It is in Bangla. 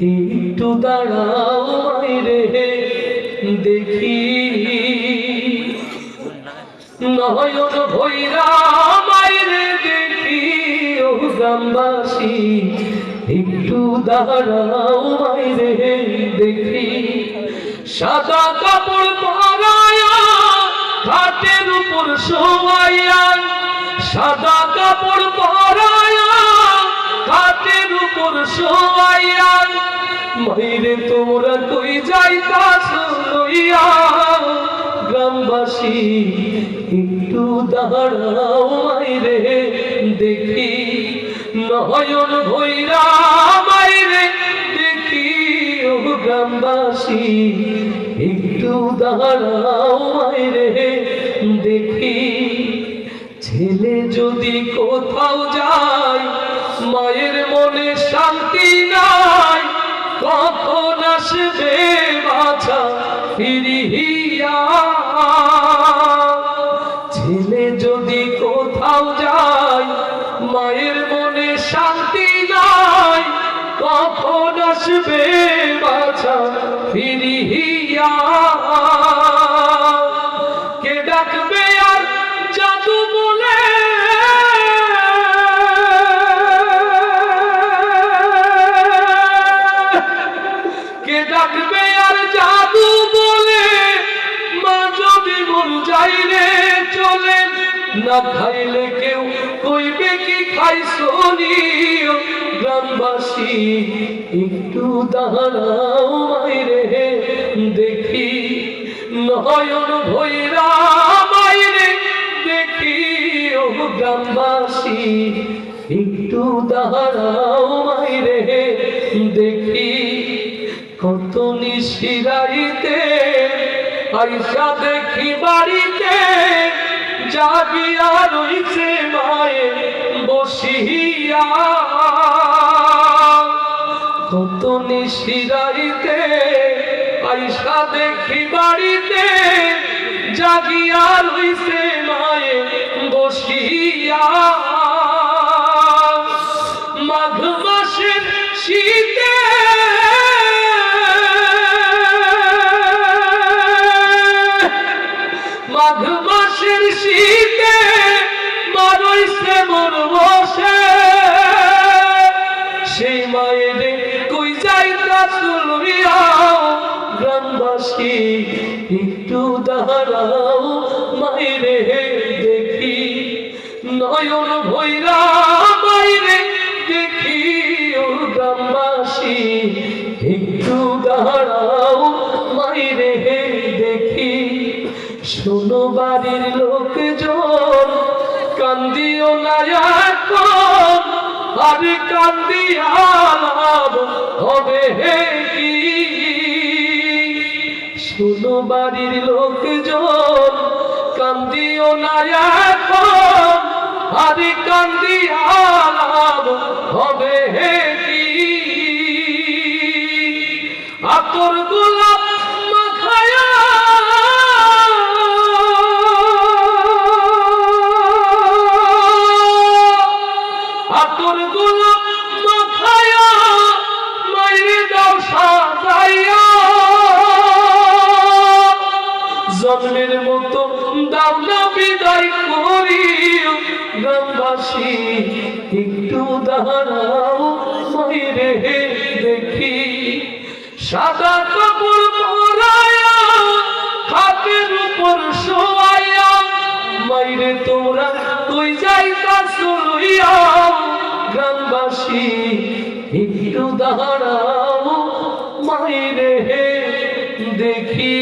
একটু দাঁড়াও মাইরে, দেখি। নয়ন ভৈরা মাইরে দেখি, ও গ্রামবাসী, একটু দাঁড়াও মাইরে, দেখি। সাদা কাপড় পরায়া, ঘাটের উপর শোয়াইয়া সাদা কাপড় পরায়া মাইরে তোমরা কই যাইতাছ লইয়া গ্রামবাসী, একটু দাঁড়াও মাইরে, দেখি নয়ন ভৈরা মাইরে, দেখি ও গ্রামবাসী, একটু দাঁড়াও মাইরে, দেখি ছেলে যদি কোথাও যায়, মায়ের মনে শান্তি নাই। কখন আসবে বাছা ফিরিয়া ছেলে যদি কোথাও যায়, মায়ের মনে শান্তি নাই, কখন আসবে বাছা ফিরিয়া কে ডাকবে আর জাদু বলে ডাকবে আর জাদু বলে, মা যদি মন যাইলে চলে। না খাইলে কেউ কইবে কি খাইছনি গ্রামবাসী, একটু দাঁড়াও মাইরে, দেখি নয়ন ভৈরা মাইরে, দেখি ও গ্রামবাসী, একটু দাঁড়াও মাইরে, দেখি কত নিশিরাইতে আইসা দেখি বাড়িতে, জাগিয়া রইছে মায়ে বসিয়া। কত নিশিরাইতে আইসা দেখি বাড়িতে, জাগিয়া রইছে মায়ে বসিয়া। মাঘ মাসের শীতে মানুষে মন বসে সেই মায়ের কই যাইতা চলবিয়াও গ্রামবাসী, একটু দাঁড়াও, মায়ের দেখি নয়ন ভৈরা শোনো বাড়ির লোকজন, কান্দিও না আর কান্দিয়া হবে হে কি? শোনো বাড়ির লোকজন, কান্দিও না আর কান্দিয়া হবে হে কি? আতর গোলাপ জন্মের মতো দাও না বিদায় করি গ্রামবাসী, একটু দাঁড়াও মাইরে দেখি। সাদা কাপড় পরায়া হাতের উপর শোয়ায়া মাইরে তোমরা তুই যাইতাস লইয়া গ্রামবাসী, একটু দাঁড়াও মাইরে দেখি।